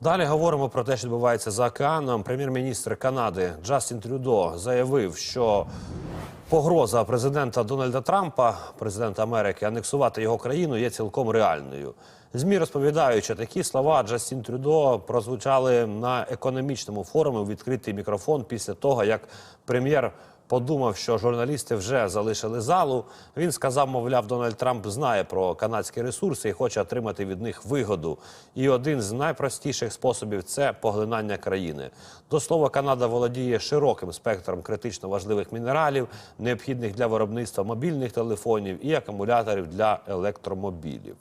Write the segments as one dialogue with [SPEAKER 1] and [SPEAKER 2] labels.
[SPEAKER 1] Далі говоримо про те, що відбувається за океаном. Прем'єр-міністр Канади Джастін Трюдо заявив, що погроза президента Дональда Трампа, президента Америки, анексувати його країну є цілком реальною. ЗМІ розповідають, що такі слова Джастін Трюдо прозвучали на економічному форумі у відкритий мікрофон після того, як прем'єр подумав, що журналісти вже залишили залу. Він сказав, мовляв, Дональд Трамп знає про канадські ресурси і хоче отримати від них вигоду. І один з найпростіших способів це поглинання країни. До слова, Канада володіє широким спектром критично важливих мінералів, необхідних для виробництва мобільних телефонів і акумуляторів для електромобілів.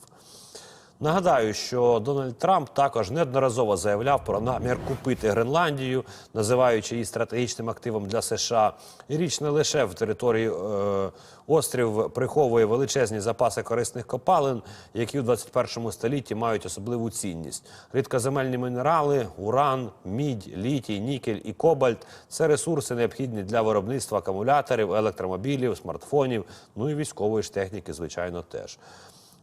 [SPEAKER 1] Нагадаю, що Дональд Трамп також неодноразово заявляв про намір купити Гренландію, називаючи її стратегічним активом для США. І річ не лише в території е, острів приховує величезні запаси корисних копалин, які у 21 столітті мають особливу цінність. Рідкоземельні мінерали, уран, мідь, літій, нікель і кобальт це ресурси, необхідні для виробництва акумуляторів, електромобілів, смартфонів, ну і військової ж техніки, звичайно, теж.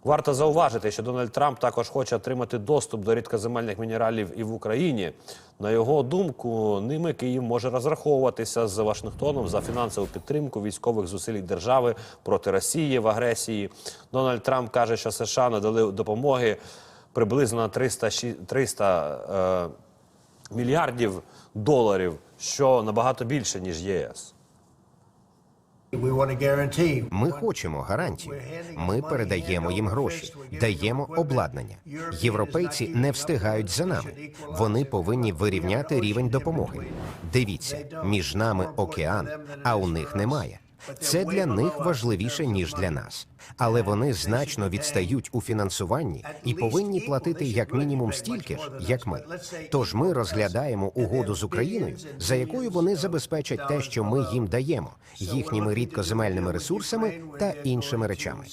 [SPEAKER 1] Варто зауважити, що Дональд Трамп також хоче отримати доступ до рідкоземельних мінералів і в Україні. На його думку, ними Київ може розраховуватися з Вашингтоном за фінансову підтримку військових зусиль держави проти Росії в агресії. Дональд Трамп каже, що США надали допомоги приблизно на 300, 300 е, мільярдів доларів, що набагато більше ніж ЄС.
[SPEAKER 2] Ми хочемо гарантію. Ми передаємо їм гроші, даємо обладнання. Європейці не встигають за нами. Вони повинні вирівняти рівень допомоги. Дивіться, між нами океан, а у них немає. Це для них важливіше ніж для нас, але вони значно відстають у фінансуванні і повинні платити як мінімум стільки ж, як ми. Тож ми розглядаємо угоду з Україною, за якою вони забезпечать те, що ми їм даємо, їхніми рідкоземельними ресурсами та іншими речами.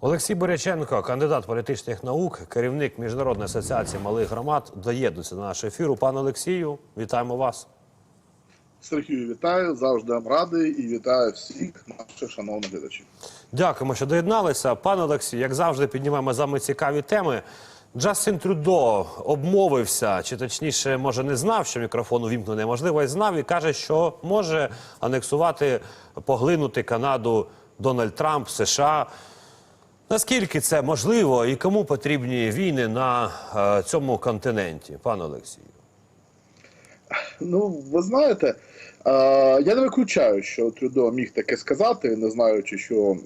[SPEAKER 1] Олексій Боряченко, кандидат політичних наук, керівник Міжнародної асоціації малих громад, доєднується до нашого ефіру. Пане Олексію, вітаємо вас.
[SPEAKER 3] Сергію, вітаю, завжди вам радий і вітаю всіх наших шановних глядачів.
[SPEAKER 1] Дякуємо, що доєдналися. Пане Олексію, як завжди, піднімаємо з вами цікаві теми. Джастін Трюдо обмовився, чи точніше, може, не знав, що мікрофон увімкнений, можливо, і знав, і каже, що може анексувати, поглинути Канаду Дональд Трамп, США. Наскільки це можливо і кому потрібні війни на е, цьому континенті, пане Олексію?
[SPEAKER 3] Ну, ви знаєте, я не виключаю, що Трюдо міг таке сказати, не знаючи, що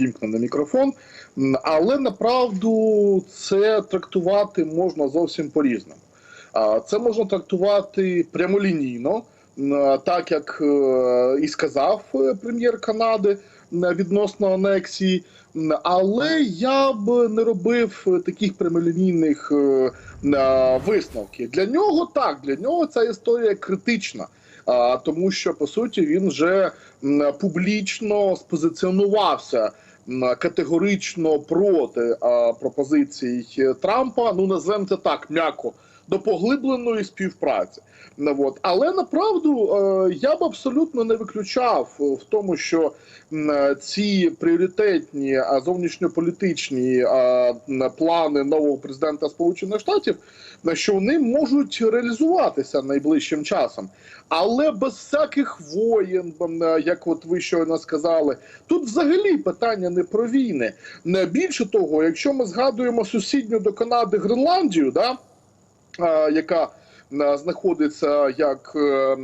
[SPEAKER 3] вімкнений мікрофон. Але направду це трактувати можна зовсім по-різному. А, Це можна трактувати прямолінійно, так як е, і сказав е, прем'єр Канади відносно анексії. Але я б не робив е, таких прямолінійних е, е, висновків. Для нього так, для нього ця історія критична. А, тому що по суті він вже публічно спозиціонувався категорично проти пропозицій Трампа. Ну назвемо це так м'яко до поглибленої співпраці. Ну, от. Але направду е, я б абсолютно не виключав в тому, що ці пріоритетні зовнішньополітичні плани нового президента Сполучених Штатів, що вони можуть реалізуватися найближчим часом. Але без всяких воєн, як от ви щойно сказали, тут взагалі питання не про війни. Більше того, якщо ми згадуємо сусідню до Канади Гренландію, да, яка е, знаходиться як е,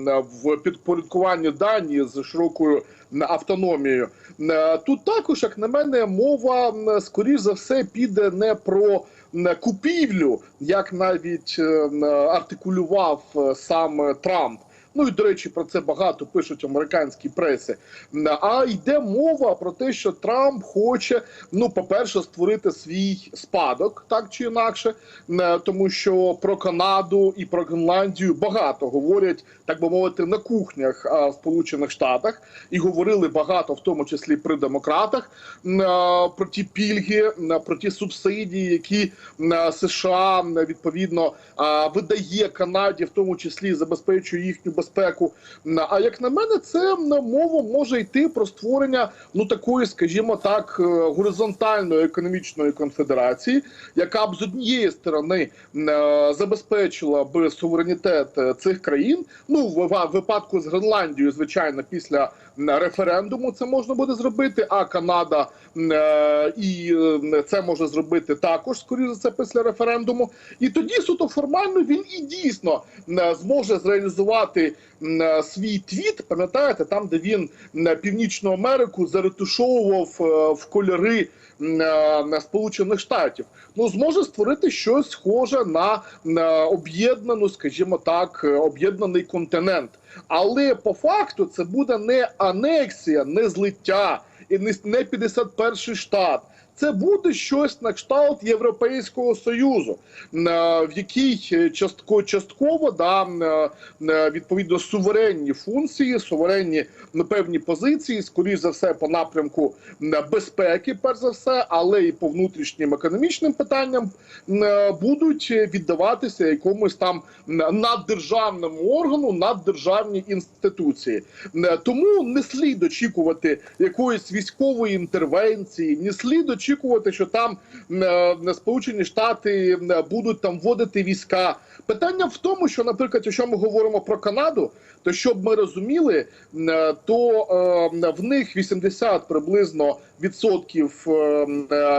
[SPEAKER 3] в підпорядкуванні дані з широкою автономією. Е, Тут також, як на мене, мова скоріш за все піде не про купівлю, як навіть е, артикулював е, сам Трамп. Ну і до речі, про це багато пишуть в американській пресі. А йде мова про те, що Трамп хоче, ну, по-перше, створити свій спадок, так чи інакше, Е, тому що про Канаду і про Гренландію багато говорять, так би мовити, на кухнях в Сполучених Штатах, і говорили багато, в тому числі при демократах, е, про ті пільги, м, про ті субсидії, які США відповідно видає Канаді, в тому числі забезпечує їхню безпеку безпеку. А як на мене, це мова може йти про створення ну такої, скажімо так, е, горизонтальної економічної конфедерації, яка б з однієї сторони е, забезпечила б суверенітет е, цих країн. Ну в випадку з Гренландією, звичайно, після референдуму це можна буде зробити. А Канада е, і е, це може зробити також, скоріше за це, після референдуму. І тоді суто формально він і дійсно м, зможе зреалізувати е, свій твіт. Пам'ятаєте, там де він Північну Америку заретушовував е, в кольори е, на Сполучених Штатів. Ну зможе створити щось схоже на, на об'єднану, скажімо так, е, об'єднаний континент. Але по факту це буде не анексія, не злиття і не, не 51-й штат. Це буде щось на кшталт Європейського союзу, е, в якій е, частко частково да е, відповідно суверенні функції, суверенні ну, певні позиції, скоріш за все, по напрямку безпеки, перш за все, але і по внутрішнім економічним питанням будуть віддаватися якомусь там наддержавному органу, наддержавній інституції. Тому не слід очікувати якоїсь військової інтервенції, не слід очікувати, що там е, Сполучені Штати будуть там вводити війська. Питання в тому, що, наприклад, якщо ми говоримо про Канаду, то щоб ми розуміли, е, то е, в них 80 приблизно відсотків е,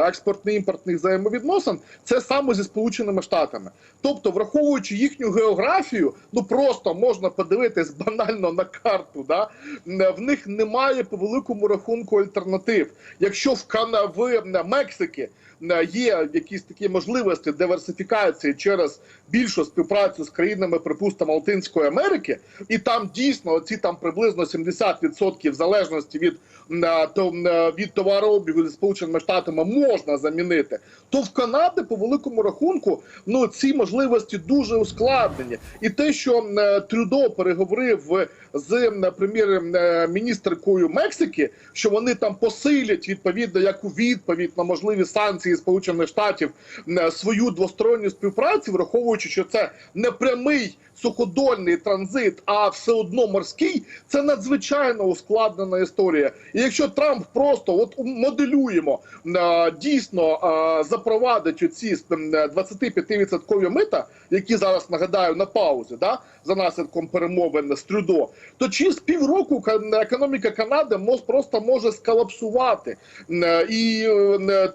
[SPEAKER 3] експортно-імпортних взаємовідносин це саме зі Сполученими Штатами. Тобто, враховуючи їхню географію, ну просто можна подивитись банально на карту. Да? В них немає по великому рахунку альтернатив. Якщо в Кана Мексики є якісь такі можливості диверсифікації через більшу співпрацю з країнами, припустимо, Латинської Америки, і там дійсно ці там приблизно 70% залежності від, е, е, від товарообігу зі Сполученими Штатами можна замінити, то в Канаді по великому рахунку ну ці можливості дуже ускладнені. І те, що е, Трюдо переговорив з е, прем'єр-міністркою Мексики, що вони там посилять відповідно як у відповідь на можливі санкції Сполучених Штатів е, свою двосторонню співпрацю, враховуючи, що це не прямий суходольний транзит, а все одно морський, це надзвичайно ускладнена історія. І якщо Трамп просто от моделюємо е, дійсно е, запровадить оці 25% мита, які зараз нагадаю на паузі, да за наслідком перемовин з Трюдо, то через півроку ка- економіка Канади просто може сколапсувати. Е, І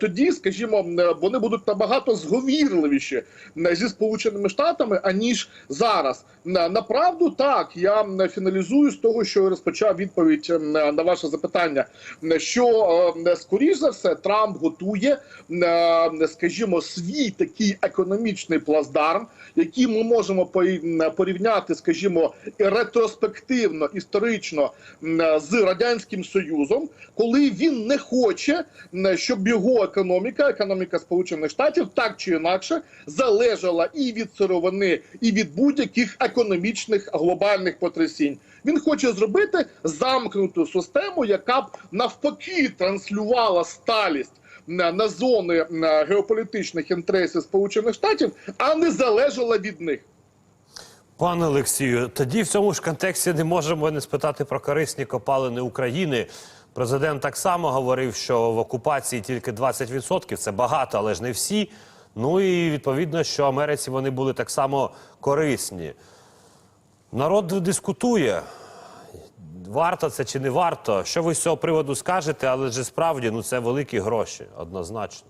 [SPEAKER 3] тоді, скажімо, е, вони будуть набагато зговірливіші е, зі Сполученими Штатами, аніж зараз. На- Направду так, я м, фіналізую з того, що розпочав відповідь е, на ваше запитання, е, що е, скоріш за все Трамп готує, е, скажімо, свій такий економічний плацдарм, який ми можемо порівняти, скажімо, ретроспективно історично з радянським союзом, коли він не хоче, щоб його економіка, економіка Сполучених Штатів, так чи інакше залежала і від сировини, і від будь-яких економічних глобальних потрясінь. Він хоче зробити замкнуту систему, яка б навпаки транслювала сталість на, на зони на геополітичних інтересів Сполучених Штатів, а не залежала від них.
[SPEAKER 1] Пане Олексію, тоді в цьому ж контексті не можемо не спитати про корисні копалини України. Президент так само говорив, що в окупації тільки 20%, це багато, але ж не всі. Ну і відповідно, що Америці вони були так само корисні. Народ дискутує, варто це чи не варто. Що ви з цього приводу скажете, але ж справді ну це великі гроші, однозначно.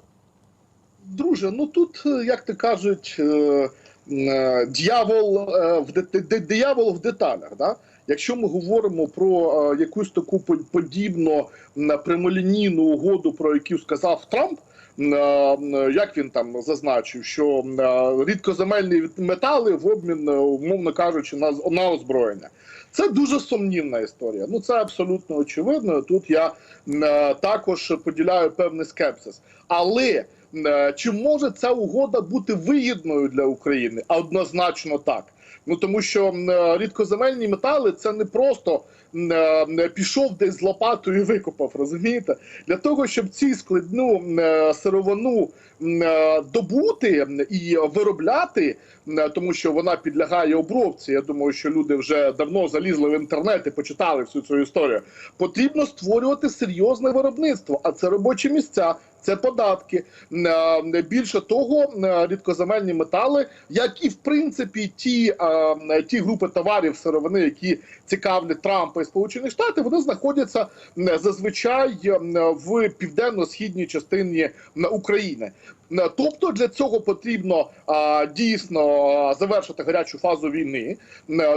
[SPEAKER 3] Друже, ну тут, е, як то кажуть, е, е, дьявол в деталях. Да? Якщо ми говоримо про е, якусь таку по- подібну прямолінійну угоду, про яку сказав Трамп. е, Як він там зазначив, що е, рідкоземельні метали в обмін, умовно кажучи, на, на озброєння. Це дуже сумнівна історія. Ну це абсолютно очевидно. Тут я також поділяю певний скепсис. Але чи може ця угода бути вигідною для України? А Однозначно так. Ну тому що е, рідкоземельні метали це не просто е, пішов десь з лопатою і викопав. Розумієте? Для того, щоб ці складну е, сировину е, добути і виробляти, е, тому що вона підлягає обробці. Я думаю, що люди вже давно залізли в інтернет і почитали всю цю історію. Потрібно створювати серйозне виробництво, а це робочі місця. Це податки. Е, Більше того, е, рідкоземельні метали, як і в принципі ті, ті групи товарів сировини, які цікавлять Трампа і Сполучені Штати, вони знаходяться зазвичай в південно-східній частині України. Тобто для цього потрібно а, дійсно завершити гарячу фазу війни,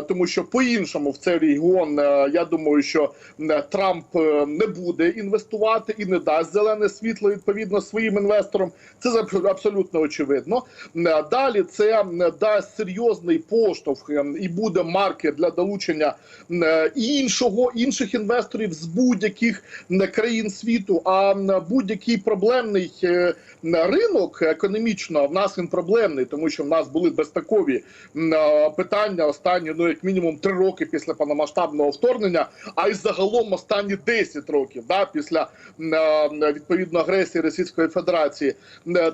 [SPEAKER 3] тому що по-іншому в цей регіон е, я думаю, що Трамп е, не буде інвестувати і не дасть зелене світло відповідно своїм інвесторам. Це аб- абсолютно очевидно. Далі це дасть серйозний поштовх е, і буде маркер для долучення е, іншого інших інвесторів з будь-яких країн світу. А будь-який проблемний е, ринок економічно в нас він проблемний, тому що в нас були безпекові е, питання останні, ну як мінімум три роки після повномасштабного вторгнення, а й загалом останні 10 років, да, після відповідно агресії Російської Федерації.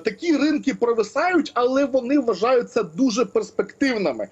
[SPEAKER 3] Такі ринки провисають, але вони вважаються дуже перспективними,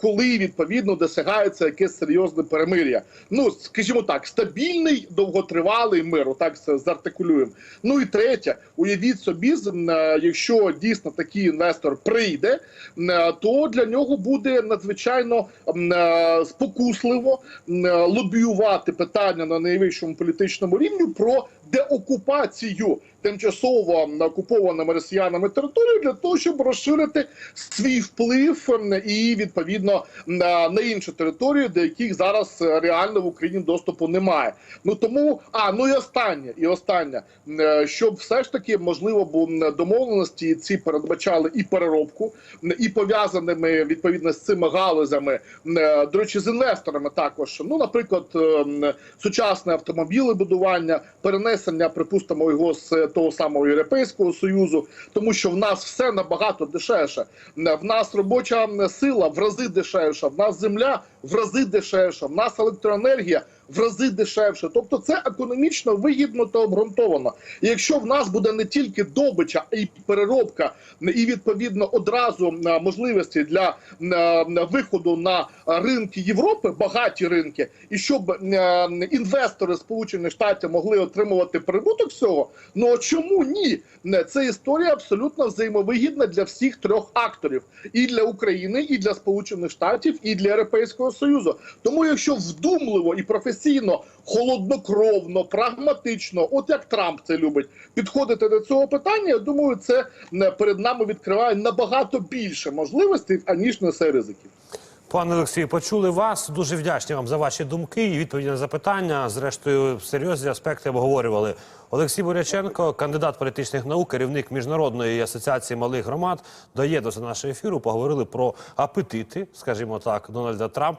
[SPEAKER 3] коли відповідно досягається якесь серйозне перемир'я. Ну скажімо так, стабільний довготривалий мир, отак зартикулюємо. Ну і третє, уявіть собі, е, якщо дійсно такий інвестор прийде, е, то для нього буде надзвичайно е, спокусливо е, лобіювати питання на найвищому політичному рівні про деокупацію тимчасово окупованими росіянами території для того, щоб розширити свій вплив і відповідно на, на інші території, до яких зараз е, реально в Україні доступу немає. Ну тому а ну і останнє, і останнє, е, щоб все ж таки можливо м, домовленості ці передбачали і переробку, і пов'язаними відповідно з цими галузями, е, до речі, з інвесторами також. Ну, наприклад, е, сучасне автомобілебудування, перенесення, припустимо, його з того самого Європейського союзу, тому що в нас все набагато дешевше. В нас робоча сила в рази дешевша, в нас земля в рази дешевша, в нас електроенергія в рази дешевше. Тобто це економічно вигідно та обґрунтовано. І якщо в нас буде не тільки добича, й переробка, і відповідно одразу е, можливості для е, виходу на ринки Європи, багаті ринки, і щоб е, інвестори Сполучених Штатів могли отримувати прибуток з цього, ну а чому ні? Це історія абсолютно взаємовигідна для всіх трьох акторів: і для України, і для Сполучених Штатів, і для Європейського Союзу. Тому, якщо вдумливо і професійно, холоднокровно, прагматично, от як Трамп це любить, підходити до цього питання, я думаю, це перед нами відкриває набагато більше можливостей, аніж несе ризиків.
[SPEAKER 1] Пане Олексію, почули вас. Дуже вдячні вам за ваші думки і відповіді на запитання. Зрештою, серйозні аспекти обговорювали. Олексій Буряченко, кандидат політичних наук, керівник міжнародної асоціації малих громад, доєднався до нашого ефіру. Поговорили про апетити, скажімо так, Дональда Трампа